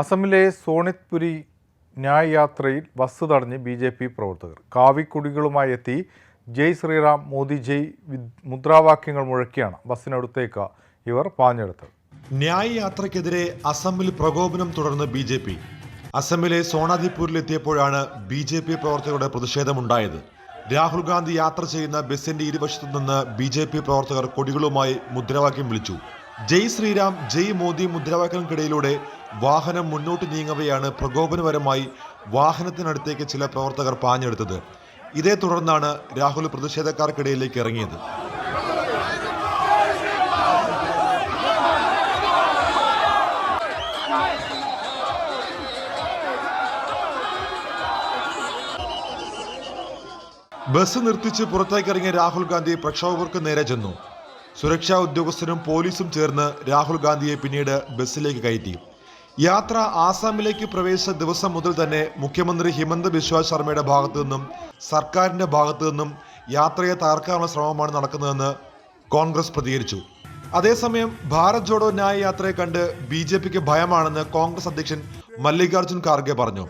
അസമിലെ സോണിത്പുരി ന്യായ് യാത്രയിൽ ബസ് തടഞ്ഞ് ബി ജെ പി പ്രവർത്തകർ. കാവിക്കുടികളുമായി എത്തി ജയ് ശ്രീറാം മോദി ജയ് മുദ്രാവാക്യങ്ങൾ മുഴക്കിയാണ് ബസ്സിനടുത്തേക്ക് ഇവർ പാഞ്ഞെടുത്തത്. ന്യായ് യാത്രയ്ക്കെതിരെ അസമിൽ പ്രകോപനം തുടർന്ന് ബി ജെ പി. അസമിലെ സോണാദിപ്പൂരിലെത്തിയപ്പോഴാണ് ബി ജെ പി പ്രവർത്തകരുടെ പ്രതിഷേധമുണ്ടായത്. രാഹുൽ ഗാന്ധി യാത്ര ചെയ്യുന്ന ബസിന്റെ ഇരുവശത്തു നിന്ന് ബി ജെ പി പ്രവർത്തകർ കൊടികളുമായി മുദ്രാവാക്യം വിളിച്ചു. ജയ് ശ്രീരാം ജയ് മോദി മുദ്രാവാക്യങ്ങൾക്കിടയിലൂടെ വാഹനം മുന്നോട്ട് നീങ്ങവെയാണ് പ്രകോപനപരമായി വാഹനത്തിനടുത്തേക്ക് ചില പ്രവർത്തകർ പാഞ്ഞെടുത്തത്. ഇതേ തുടർന്നാണ് രാഹുൽ പ്രതിഷേധക്കാർക്കിടയിലേക്ക് ഇറങ്ങിയത്. ബസ് നിർത്തിച്ച് പുറത്തേക്കിറങ്ങിയ രാഹുൽ ഗാന്ധി പ്രക്ഷോഭകർക്ക് നേരെ ചെന്നു. സുരക്ഷാ ഉദ്യോഗസ്ഥരും പോലീസും ചേർന്ന് രാഹുൽ ഗാന്ധിയെ പിന്നീട് ബസ്സിലേക്ക് കയറ്റി. യാത്ര ആസാമിലേക്ക് പ്രവേശിച്ച ദിവസം മുതൽ തന്നെ മുഖ്യമന്ത്രി ഹിമന്ത ബിശ്വ ശർമ്മയുടെ ഭാഗത്തു നിന്നും സർക്കാരിന്റെ ഭാഗത്തു നിന്നും യാത്രയെ തകർക്കാനുള്ള ശ്രമമാണ് നടക്കുന്നതെന്ന് കോൺഗ്രസ് പ്രതികരിച്ചു. അതേസമയം ഭാരത് ജോഡോ ന്യായ യാത്രയെ കണ്ട് ബി ജെ പിക്ക് ഭയമാണെന്ന് കോൺഗ്രസ് അധ്യക്ഷൻ മല്ലികാർജുൻ ഖാർഗെ പറഞ്ഞു.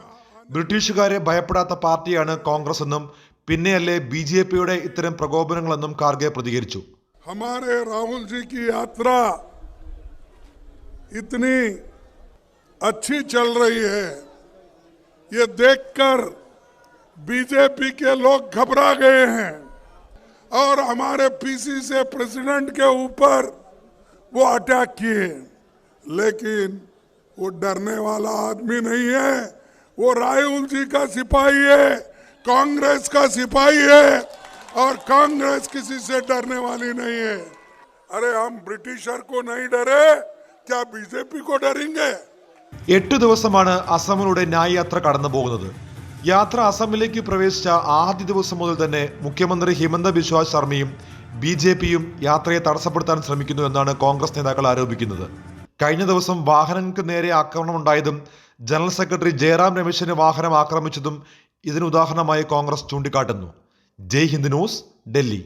ബ്രിട്ടീഷുകാരെ ഭയപ്പെടാത്ത പാർട്ടിയാണ് കോൺഗ്രസ് എന്നും പിന്നെയല്ലേ ബി ജെ പിയുടെ ഇത്തരം പ്രകോപനങ്ങളെന്നും ഖാർഗെ പ്രതികരിച്ചു. हमारे राहुल जी की यात्रा इतनी अच्छी चल रही है। ये देखकर बीजेपी के लोग घबरा गए हैं और हमारे पीसी से प्रेसिडेंट के ऊपर वो अटैक किए। लेकिन वो डरने वाला आदमी नहीं है। वो राहुल जी का सिपाही है, कांग्रेस का सिपाही है। और कांग्रेस किसी से डरने वाली नहीं है अरे हम ब्रिटिशर को नहीं डरे क्या बीजेपी को डरेंगे എട്ട് ദിവസമാണ് അസമിലൂടെ ന്യായ് യാത്ര കടന്നു പോകുന്നത് യാത്ര അസമിലേക്ക് പ്രവേശിച്ച ആദ്യ ദിവസം മുതൽ തന്നെ മുഖ്യമന്ത്രി ഹിമന്ത ബിശ്വ ശർമ്മയും ബി ജെ പിയും യാത്രയെ തടസ്സപ്പെടുത്താൻ ശ്രമിക്കുന്നു എന്നാണ് കോൺഗ്രസ് നേതാക്കൾ ആരോപിക്കുന്നത് കഴിഞ്ഞ ദിവസം വാഹനങ്ങൾക്ക് നേരെ ആക്രമണമുണ്ടായതും ജനറൽ സെക്രട്ടറി ജയറാം രമേശിന്റെ വാഹനം ആക്രമിച്ചതും ഇതിന് ഉദാഹരണമായി കോൺഗ്രസ് ചൂണ്ടിക്കാട്ടുന്നു ജയ് ഹിന്ദ് ന്യൂസ് ഡൽഹി.